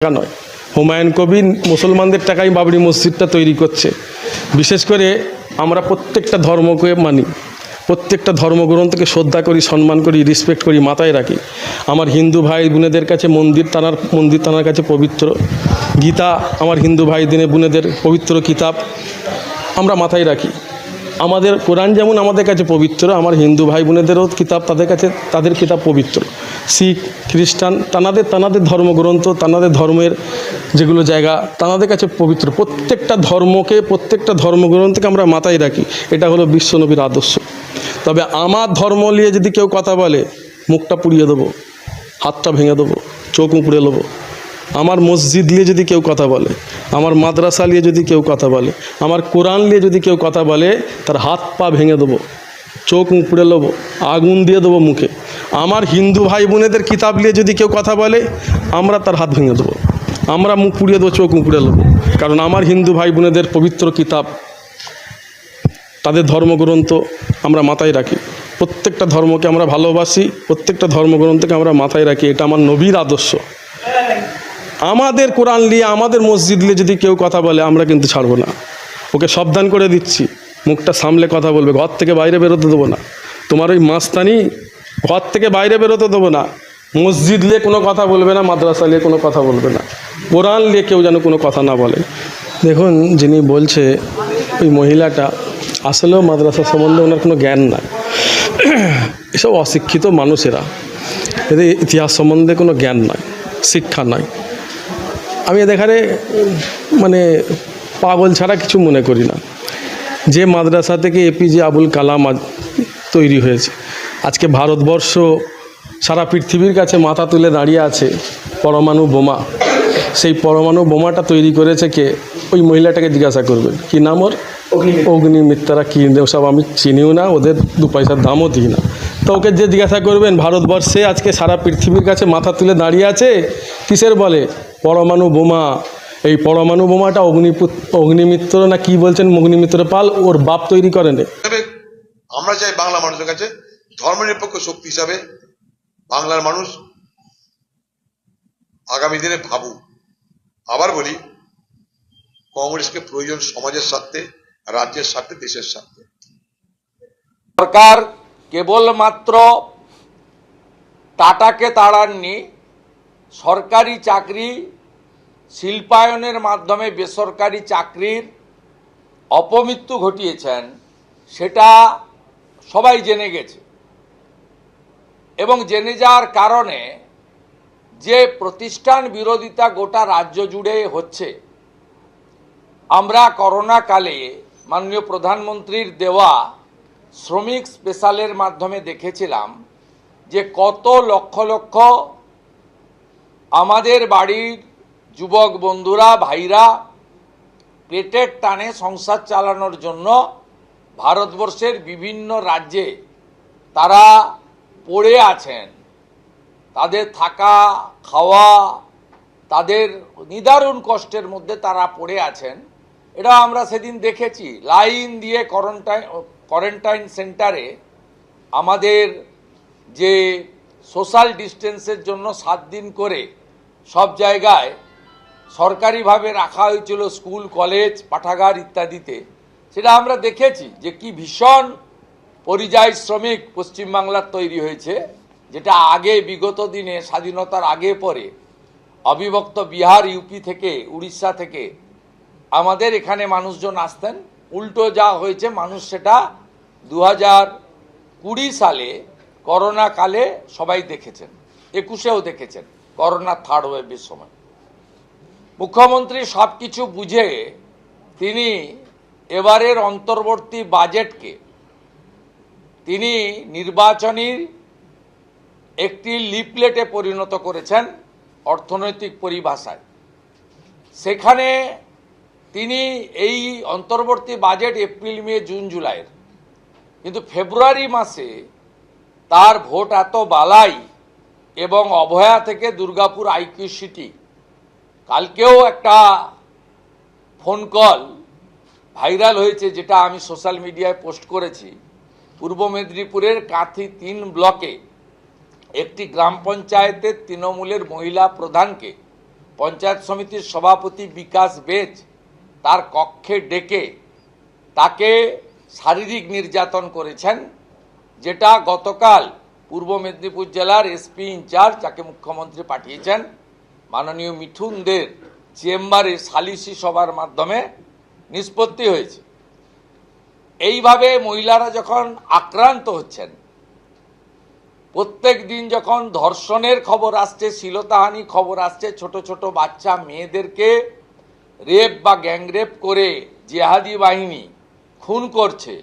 টাকা নয়। হুমায়ুন কবির মুসলমানদের টাকায় বাবরি মসজিদটা তৈরি করছে। বিশেষ করে আমরা প্রত্যেকটা ধর্মকে মানি, প্রত্যেকটা ধর্মগ্রন্থকে শ্রদ্ধা করি, সম্মান করি রেসপেক্ট করি, মাথায় রাখি। আমার হিন্দু ভাই বোনেদের কাছে মন্দির তানার মন্দির তানার কাছে পবিত্র গীতা, আমার হিন্দু ভাই দিনে বোনেদের পবিত্র কিতাব আমরা মাথায় রাখি। আমাদের কোরআন যেমন আমাদের কাছে পবিত্র, আমার হিন্দু ভাই বোনেদেরও কিতাব তাদের কাছে, তাদের কিতাব পবিত্র। শিখ, খ্রিস্টান, তানাদের তানাদের ধর্মগ্রন্থ, তানাদের ধর্মের যেগুলো জায়গা, তানাদের কাছে পবিত্র। প্রত্যেকটা ধর্মকে, প্রত্যেকটা ধর্মগ্রন্থকে আমরা মাথায় রাখি। এটা হলো বিশ্বনবীর আদর্শ। তবে আমার ধর্ম নিয়ে যদি কেউ কথা বলে, মুখটা পুড়িয়ে দেবো, হাতটা ভেঙে দেবো, চোখ উপড়ে নেব আমার মসজিদ নিয়ে যদি কেউ কথা বলে, আমার মাদ্রাসা নিয়ে যদি কেউ কথা বলে, আমার কোরআন নিয়ে যদি কেউ কথা বলে, তার হাত পা ভেঙে দেবো, চোখ উপড়ে নেব আগুন দিয়ে দেবো মুখে। আমার হিন্দু ভাই বোনেদের কিতাব নিয়ে যদি কেউ কথা বলে, আমরা তার হাত ভেঙে দেবো। আমরা মুখ পুড়িয়ে দেবো, চোখ উপড়ে নেব কারণ আমার হিন্দু ভাই বোনেদের পবিত্র কিতাব, তাদের ধর্মগ্রন্থ আমরা মাথায় রাখি। প্রত্যেকটা ধর্মকে আমরা ভালোবাসি, প্রত্যেকটা ধর্মগ্রন্থকে আমরা মাথায় রাখি। এটা আমার নবীর আদর্শ। আমাদের কোরআন নিয়ে, আমাদের মসজিদ নিয়ে যদি কেউ কথা বলে, আমরা কিন্তু ছাড়বো না। ওকে সাবধান করে দিচ্ছি। মুখটা সামলে কথা বলবে, ঘর থেকে বাইরে বেরোতে দেবো না। তোমার ওই মাস্তানি ঘর থেকে বাইরে বেরোতে দেবো না। মসজিদ নিয়ে কোনো কথা বলবে না, মাদ্রাসা নিয়ে কোনো কথা বলবে না। কোরআন নিয়ে কেউ যেন কোনো কথা না বলে। দেখুন, যিনি বলছে, ওই মহিলাটা, আসলেও মাদ্রাসা সম্বন্ধে ওনার কোনো জ্ঞান নাই। এসব অশিক্ষিত মানুষেরা। এদের ইতিহাস সম্বন্ধে কোনো জ্ঞান নাই, শিক্ষা নাই। আমি এদের এখানে মানে পাগল ছাড়া কিছু মনে করি না। যে মাদ্রাসা থেকে এপিজে আবুল কালাম আজ তৈরি হয়েছে। আজকে ভারতবর্ষ সারা পৃথিবীর কাছে মাথা তুলে দাঁড়িয়ে আছে পরমাণু বোমা। সেই পরমাণু বোমাটা তৈরি করেছে কে? ওই মহিলাটাকে জিজ্ঞাসা করবেন। কী নাম ওর? অগ্নিমিত্রারা কী? সব আমি চিনিও না ওদের দু পয়সার দামও দিই না। তো ওকে যে জিজ্ঞাসা করবেন ভারতবর্ষে আজকে সারা পৃথিবীর কাছে মাথা তুলে দাঁড়িয়ে আছে? কিসের বলে? পরমাণু বোমা এই পরমাণু বোমাটা অগ্নিপুত অগ্নিমিত্র না কি বলছেন? অগ্নিমিত্র পাল ওর বাপ তৈরি করেন। আমরা চাই বাংলা মানুষের কাছে ধর্মনিরপেক্ষ শক্তি হিসাবে বাংলার মানুষ আগামী দিনে ভাবুক। আবার বলি কংগ্রেসকে প্রয়োজন সমাজের স্বার্থে রাজ্যের স্বার্থে দেশের স্বার্থে। সরকার কেবলমাত্র টাটাকে তাড়াননি সরকারি চাকরি, শিল্পায়নের মাধ্যমে বেসরকারি চাকরির অপমৃত্যু ঘটিয়েছেন, সেটা সবাই জেনে গেছে। এবং জেনে যাওয়ার কারণে যে প্রতিষ্ঠান বিরোধিতা গোটা রাজ্য জুড়ে হচ্ছে, আমরা করোনা কালে মাননীয় প্রধানমন্ত্রীর দেওয়া শ্রমিক স্পেশালের মাধ্যমে দেখেছিলাম যে কত লক্ষ লক্ষ আমাদের বাড়ির যুবক বন্ধুরা, ভাইরা, পেটের টানে সংসার চালানোর জন্য ভারতবর্ষের বিভিন্ন রাজ্যে তারা পড়ে আছেন। তাদের থাকা, খাওয়া, তাদের নিদারুণ কষ্টের মধ্যে তারা পড়ে আছেন। এটা আমরা সেদিন দেখেছি। লাইন দিয়ে কোয়ারেন্টাইন কোয়ারেন্টাইন সেন্টারে আমাদের যে সোশ্যাল ডিস্টেন্সের জন্য সাত দিন করে সব জায়গায় সরকারিভাবে রাখা হয়েছিল স্কুল, কলেজ, পাঠাগার ইত্যাদিতে। সেটা আমরা দেখেছি যে কি ভীষণ পরিযায়ী শ্রমিক পশ্চিমবাংলার তৈরি হয়েছে, যেটা আগে, বিগত দিনে, স্বাধীনতার আগে পরে অবিভক্ত বিহার, ইউপি থেকে, উড়িষ্যা থেকে আমাদের এখানে মানুষজন আসতেন। উল্টো যা হয়েছে, মানুষ সেটা দু কুড়ি সালে করোনা কালে সবাই দেখেছেন, একুশেও দেখেছেন, করোনা থার্ড ওয়েভের সময়। মুখ্যমন্ত্রী সব কিছু বুঝে তিনি এবারের অন্তর্বর্তী বাজেটকে, তিনি নির্বাচনীর একটি লিপলেটে পরিণত করেছেন অর্থনৈতিক পরিভাষায়। সেখানে তিনি এই অন্তর্বর্তী বাজেট এপ্রিল, মে, জুন, জুলাইয়ের, কিন্তু ফেব্রুয়ারি মাসে তার ভোট এত বালাই এবং অভয়া থেকে দুর্গাপুর আইকিউ সিটি কালকেও একটা ফোন কল ভাইরাল হয়েছে যেটা আমি সোশ্যাল মিডিয়ায় পোস্ট করেছি। পূর্ব মেদিনীপুরের কাঁথি তিন ব্লকে একটি গ্রাম পঞ্চায়েতের তৃণমূলের মহিলা প্রধানকে পঞ্চায়েত সমিতির সভাপতি বিকাশ বেজ তার কক্ষে ডেকে তাকে শারীরিক নির্যাতন করেছেন। যেটা গতকাল পূর্ব মেদিনীপুর জেলার এসপি ইনচার্জ, যাকে মুখ্যমন্ত্রী পাঠিয়েছেন, মাননীয় মিঠুনদের চেম্বারে সালিসি সভার মাধ্যমে নিষ্পত্তি হয়েছে। এইভাবে মহিলারা যখন আক্রান্ত হচ্ছেন, প্রত্যেক দিন যখন ধর্ষণের খবর আসছে, শিলতাহানি খবর আসছে, ছোট ছোট বাচ্চা মেয়েদেরকে রেপ বা গ্যাংরেপ করে জেহাদি বাহিনী খুন করছে